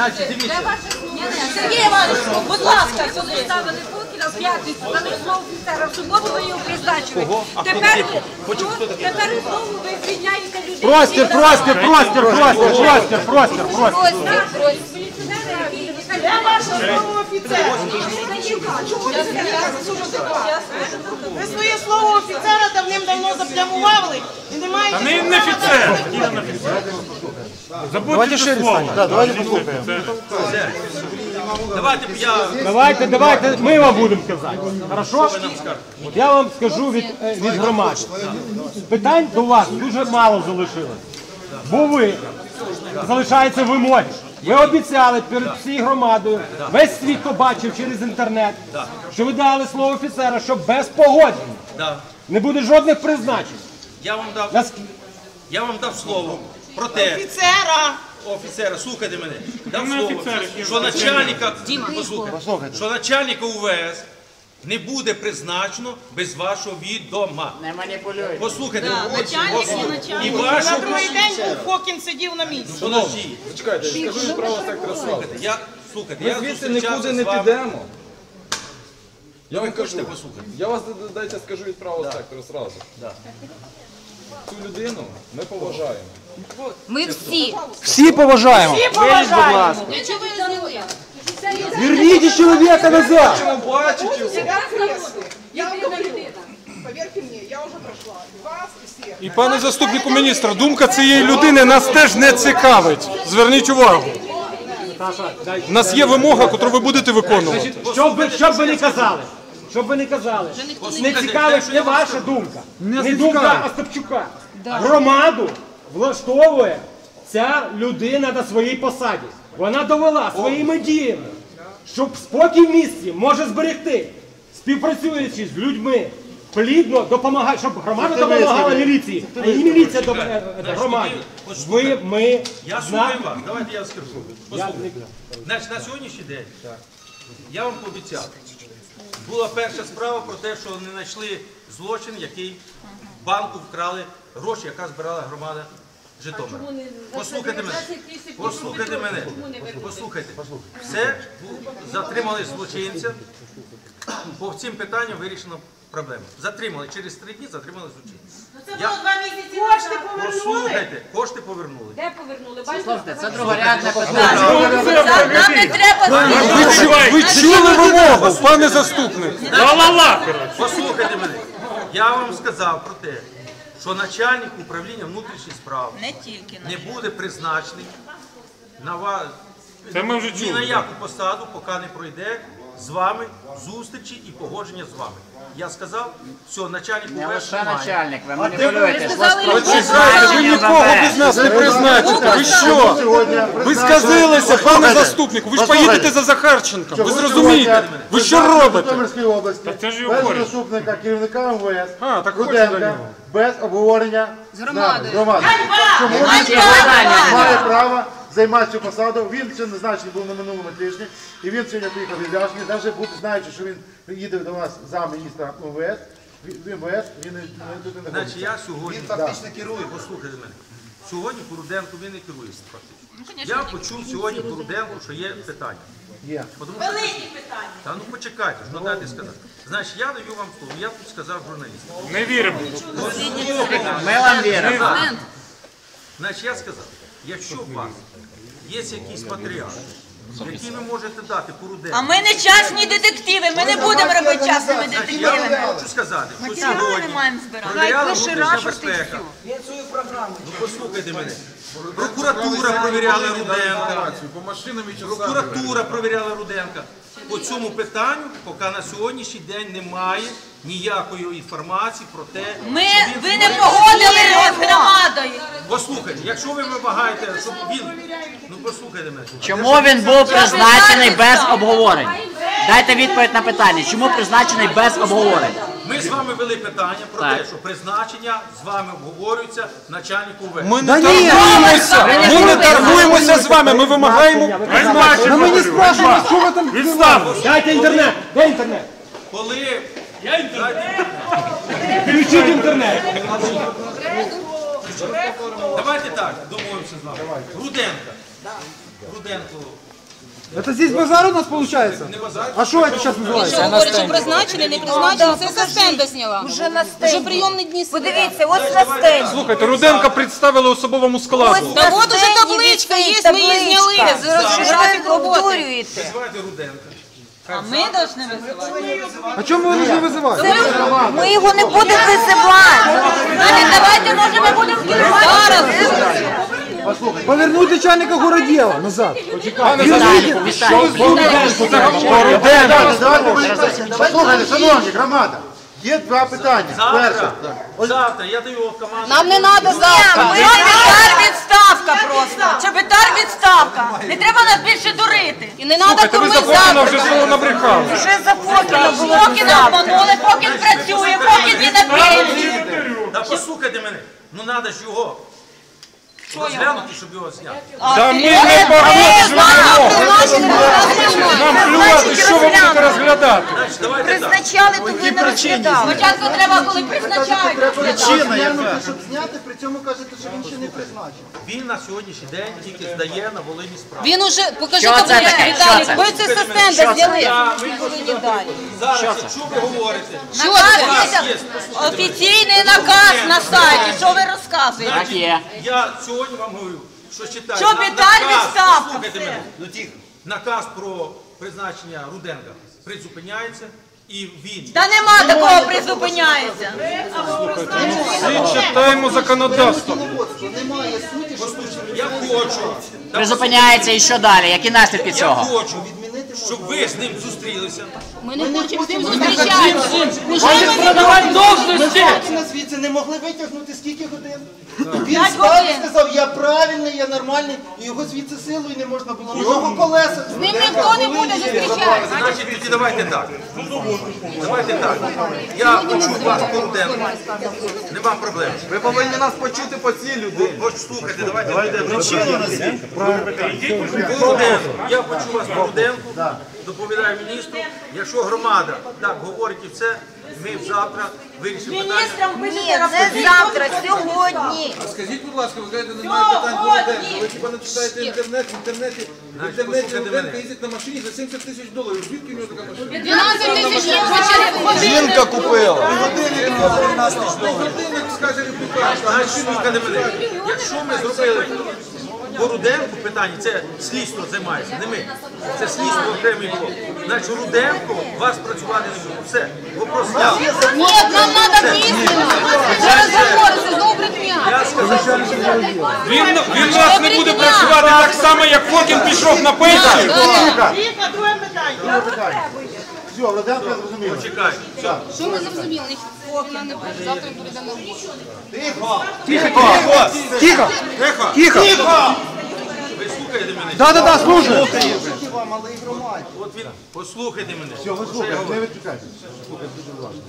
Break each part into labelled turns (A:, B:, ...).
A: Значить, дивіться.
B: Сергій Іванович, будь ласка, сюди. Ставили Фокіна в п'ятницю, дали слово офіцера, в суботу ви його призначили. Тепер, тепер знову ви звільняєте людей.
C: Простір, простір, простір, простір, простір, простір, простір.
B: Де ваше слово офіцера? Чому ви це
D: Ви своє слово офіцера давним-давно заплямували і не маєте.
E: Та не, не офіцер. Забудьте це слово.
A: Давайте б я
C: Давайте, давайте, ми вам будемо казати. Хорошо? От я вам скажу від, е, від громади. Питань до вас дуже мало залишилось. Бо ви залишаються вимоги. Ви обіцяли перед всією громадою, весь світ побачив через інтернет, що ви дали слово офіцера, що без погодження
A: да.
C: не буде жодних призначень.
A: я вам дав
C: Нас-
A: я вам дав слово про те,
D: Офіцера!
A: офіцера, слухайте мене,
E: не
A: слово, що начальника, послухайте, що начальника УВС не буде призначено без вашого відома.
F: Не маніпулюйте.
A: Послухайте,
B: начальник
A: послухайте.
B: і начальник.
A: і
D: На другий день був Фокін сидів на місці.
A: Подожди. Чекайте, скажу від правого сектора Слухайте, я, слухайте, я
G: Звідси
A: зустрічався
G: нікуди
A: з
G: не
A: вами.
G: підемо. Я вам кажу,
A: Хочете послухати?
G: я вас дайте скажу від правого сектору зразу. Цю людину ми поважаємо.
B: Ми всі.
C: Всі поважаємо.
D: Поважаємо.
B: Ви зняли.
C: Верніть чоловіка назад.
D: Я вам говорю, поверьте мне, я уже прошла. И вас, и всех.
E: І пане заступнику міністра, думка цієї людини нас теж не цікавить. Зверніть увагу. У нас є вимога, яку ви будете виконувати.
C: Щоб ви, щоб ви не казали, щоб ви не казали, не цікавить не ваша думка, не думка Остапчука. Громаду влаштовує ця людина на своїй посаді. Вона довела своїми діями, щоб спокій в місті може зберегти, співпрацюючи з людьми. Плідно допомагає, щоб громада допомагала міліції, а не міліція до громаді. Ви, ми,
A: Я слухаю вас, давайте я скажу. Послухайте. Значить, на сьогоднішній день я вам пообіцяв. Була перша справа про те, що не знайшли злочин, який в банку вкрали гроші, яка збирала громада Житомира. Послухайте мене. Послухайте мене. Послухайте. Все, затримали злочинця. По цим питанням вирішена проблема. Затримали через три дні, затримали злочинця.
D: Це
A: Я-
D: було два місяці Кошти повернули.
A: Послухайте, кошти повернули.
B: Де повернули? Бачите?
F: Слухайте, це другорядне питання.
B: Нам не треба.
E: Ви, ви чули вимогу, пане заступник?
A: Послухайте мене. Я вам сказав про те, що начальник управління внутрішніх справ
B: Не тільки
A: не буде призначений на вас
E: Це ми вже
A: ні на
E: чули.
A: яку посаду, поки не пройде з вами зустрічі і погодження з вами. Я сказав, все, начальник
F: Не
A: УВС
F: лише
A: немає.
F: начальник, ви маніпулюєте.
E: Ви чекайте, ви нікого без нас не призначите. Ви що? Ви сказилися, пане заступнику, ви ж поїдете за Захарченком. Ви зрозумієте, ви що робите?
H: Житомирської області,
E: це ж і
H: без
E: говорять.
H: заступника керівника МВС,
E: А, так хочете до
H: Руденка,
E: нього.
H: без обговорення з
B: громадою.
H: громадою. Чому він
F: Наші
H: має право займати цю посаду? Він ще назначений був на минулому тижні, і він сьогодні поїхав від Ляшки, навіть буде, знаючи, що він їде до вас за міністра МВС, в МВС, він не, тут не
A: Значить, я сьогодні... Він фактично керує. Послухайте мене. Сьогодні по Руденку він не керує фактично. Я почув сьогодні по Руденку, що є питання.
H: Є.
A: Потому що-
D: Великі питання.
A: Та ну почекайте, що дати сказати. Значить, я даю вам слово, я тут сказав журналістам.
E: Не віримо.
F: Ми вам віримо.
A: Значить, я сказав, якщо вас є якийсь матеріал, який ви можете дати по
B: А ми не частні детективи, ми не будемо робити частними
A: я
B: детективами.
A: вам хочу сказати, що
B: Матеріали
A: сьогодні
B: не маємо збирати.
A: провіряла внутрішня безпека. Ну послухайте мене. Прокуратура провіряла Руденка.
G: По машинам і
A: Прокуратура провіряла Руденка. По цьому питанню, поки на сьогоднішній день немає ніякої інформації про те,
B: Ми,
A: що він
B: ви не
A: створив-
B: погодили з громадою.
A: Послухайте, якщо ви вимагаєте, щоб він. Ну послухайте мене.
F: Чому він був призначений без обговорень? Дайте відповідь на питання, чому призначений без обговорень?
A: Ми з вами вели питання про
F: Так.
A: те, що призначення з вами обговорюється начальнику УВ.
E: Ми не торгуємося. Ми не торгуємося з вами. Ми вимагаємо призначення.
C: Ми не спрашуємо, що ви там
E: Відставку.
C: Дайте інтернет, де інтернет?
A: Коли Дайте-
C: Включіть інтернет.
A: давайте так, домовимося. познайомився з вами. Руденка. Руденко.
E: Это здесь базар у нас получается?
A: Не базар.
E: А что это сейчас называется?
D: Говорить, що призначений, не призначений, це со стенда зняла.
B: Вже на стенді.
D: Вже прийомні дні.
B: Подивіться, ось на стенді.
E: Слухайте, Руденка представили особовому складу.
D: Та от уже табличка є, ми її зняли з з графік роботи.
A: Визивайте Руденка.
B: А ми повинні визивати?
E: А чому ви повинні визивати?
B: Ми його не будемо визивати. Давайте, може, ми будемо керувати. Зараз.
E: Повернуть начальника городдела назад.
F: Віталій.
H: Послухайте, шановні, громада, є два питання. Перше,
A: Завтра, завтра я даю команду.
D: Нам не треба завтра.
B: Секретар відставка просто. Секретар відставка. Не треба нас більше дурити.
D: І не треба
E: Слухайте, ви
D: кормити
E: за Фокіна
D: завтра.
E: вже свого набрехали.
B: Вже за Фокіна було. Фокіна обманули, Фокін працює, Фокін не на пенсії.
A: Та послухайте мене. Ну треба ж його розглянути, щоб його зняти.
E: Та ми не погоджуємо. Нам плювати, що ви будете розглядати.
A: Значить, давайте
B: не розглядали. Спочатку треба, коли призначають.
H: причина яка?
I: Щоб зняти, при цьому кажете, що він ще не призначений.
A: Він на сьогоднішній день тільки здає на Волині справу.
D: Він уже, покажи
F: Що це таке?
D: Віталій, ви це со стенда далі.
A: Зараз, що ви говорите?
D: Що це?
B: Офіційний наказ на сайті. Що ви розказуєте?
F: Так є.
A: Я сьогодні вам говорю, що читаю.
B: Що Віталій відставка,
A: мене. Ну. Наказ про призначення Руденка призупиняється і він.
B: Та нема такого призупиняється.
E: Всі читаємо законодавство.
I: Немає суті, що
A: Я хочу,
F: Призупиняється і що далі? Які наслідки
A: я
F: цього?
A: хочу, щоб ви з ним зустрілися.
D: Ми не хочемо з ним зустрічатися.
I: на звідси не могли витягнути скільки годин. Він став і сказав, я правильний, я нормальний, і його звідси силою не можна було. У нього колеса.
D: З ним ніхто не буде зустрічатися.
A: Значить, тоді давайте так. Давайте так. Я почув вас Руденку. Нема проблем.
G: Ви повинні нас почути по цій людині.
A: Ось слухайте, давайте По Руденку. Я почув вас по Руденку, доповідаю міністру. Якщо громада так говорить і все, ми завтра вирішимо питання.
B: Міністрам пишете не завтра, сьогодні.
G: Скажіть, будь ласка, ви кажете, немає питань до Руденка. Ви хіба не читаєте інтернет, в інтернеті, в інтернеті
A: послухайте
G: Руденка
A: мене.
G: їздить на машині за 70 тисяч доларів. Звідки в нього така машина?
D: 12 тисяч хоча
G: Жінка купила. Годинник скаже реплікант.
A: Значить, слухайте мене. Якщо ми зробили по Руденку питання, це слідство займається, не ми. Це слідство окремий блок. Значить, Руденко вас працювати не буде. Все, вопрос я.
D: Ні, нам треба істину. Зараз говориться, знову брехня.
A: Я сказав,
E: Він, він нас не буде працювати так само, як Фокін пішов на пенсію.
D: Друге питання.
H: Все, Роденко
A: зрозуміло. Почекай.
D: Що ми зрозуміли? Фокіна не буде, завтра прийде на роботу.
E: Тихо, тихо. Тихо!
A: Ви слухаєте мене?
E: Да, да, да, слушай.
I: Вам, але і громаді.
A: От він, послухайте мене.
H: Все, ви слухайте, не відчекайте.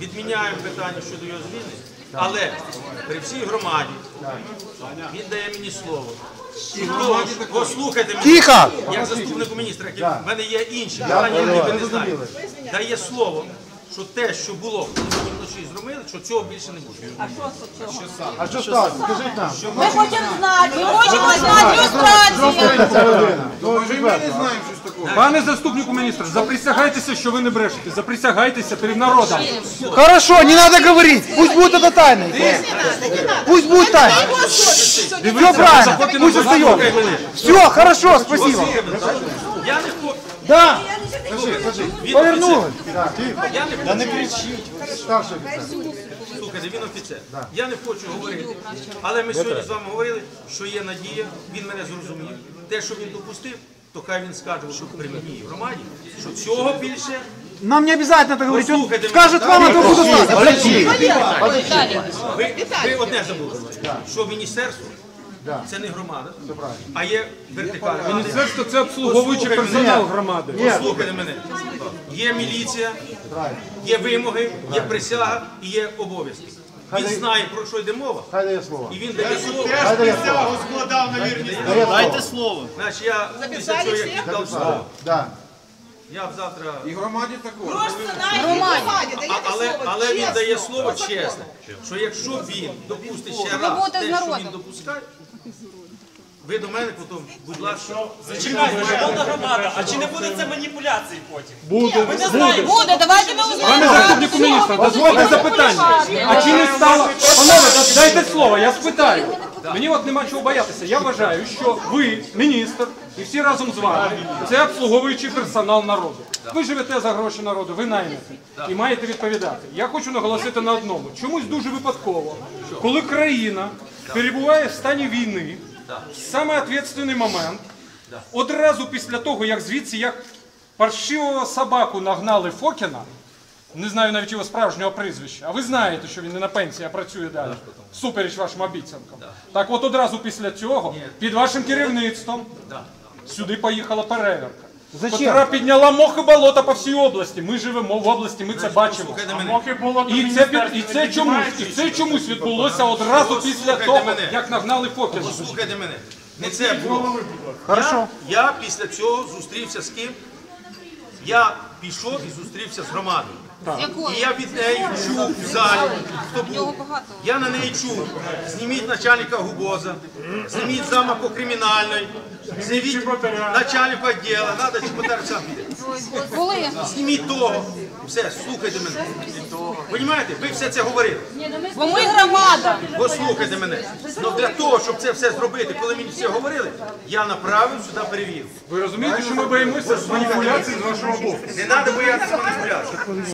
A: Відміняємо питання щодо його звільнення, але при всій громаді він дає мені слово. І хто, послухайте мене,
E: Тихо.
A: як заступнику міністра, який в мене є інші питання, які не знаєте. Дає слово, що те, що було, коли вночі зробили, що цього більше не буде.
H: А що сталося? Скажіть нам.
B: Ми хочемо знати, ми хочемо знати люстрацію.
G: Ми не знаємо.
E: Пане заступнику міністра, заприсягайтеся, що ви не брешете. Заприсягайтеся перед народом. Хорошо, не надо говорить. Пусть будет это тайной. Пусть будет тайной. Все правильно. Пусть остается. Все, хорошо, спасибо.
A: Я не хочу.
E: Да, повернули.
A: Я не
H: кричіть. Старший офіцер.
A: Слухайте, він офіцер. Я не хочу говорити. Але ми сьогодні з вами говорили, що є надія, він мене зрозумів. Те, що він допустив, то хай він скаже що при мені громаді, що цього більше.
E: Нам не обязательно это говорить. Он
A: Послухайте
E: скажет вам, это буду знать.
A: Ви, ви одне забули, що міністерство це не громада, а є вертикальна.
E: Міністерство це обслуговуючий персонал громади.
A: Послухайте мене. Є міліція, є вимоги, є присяга і є обов'язки. Він знає, про що йде мова,
H: Хай дає слово.
A: і він дає слово.
H: Хай дає слово.
A: Значить, я після цього, як віддав слово,
H: Да.
A: я б завтра.
G: І громаді також.
A: А, але, але він дає слово чесне, що якщо він допустить ще раз те, що він допускає, ви до мене потім, будь ласка.
J: Зачекайте, шановна громада, а чи не буде це маніпуляції потім?
E: Буде,
J: Ми не
E: буде.
J: знаємо.
B: Буде, давайте ми
E: Пане
B: узнаємо.
E: заступнику міністра, дозвольте запитання. А чи не стало... Панове, да- дайте слово, я спитаю. Мені от нема чого боятися. Я вважаю, що ви, міністр, і всі разом з вами, це обслуговуючий персонал народу. Ви живете за гроші народу, ви наймете і маєте відповідати. Я хочу наголосити на одному. Чомусь дуже випадково, коли країна перебуває в стані війни, саме відповідальний момент, одразу після того, як звідси як паршивого собаку нагнали Фокіна, не знаю навіть його справжнього прізвища, а ви знаєте, що він не на пенсії, а працює далі. Супереч вашим обіцянкам. Так от одразу після цього, під вашим керівництвом, сюди поїхала перевірка.
C: Зачем?
E: Котра підняла мох і болото по всій області. Ми живемо в області, ми це бачимо.
A: Слухайте мене.
E: І це, під- і це чомусь, і це чомусь відбулося одразу після того,
A: мене.
E: як нагнали Фокіна.
A: Слухайте мене. Не це було.
E: Хорошо.
A: Я, я після цього зустрівся з ким? Я пішов і зустрівся з громадою. І я від неї чув в залі, хто був. Я на неї чув. Зніміть начальника ГУБОЗа, зніміть зама по кримінальної, зніміть начальника відділу, треба чи сам
B: сніміть
A: Зніміть того. Все, слухайте мене. Понімаєте? Ви все це говорили.
B: Бо ми громада.
A: Послухайте мене. Ну для того, щоб це все зробити, коли мені всі говорили, я направив сюди перевірку.
E: Ви розумієте, що ми боїмося маніпуляцій з вашого боку?
A: Не треба боятися маніпуляцій.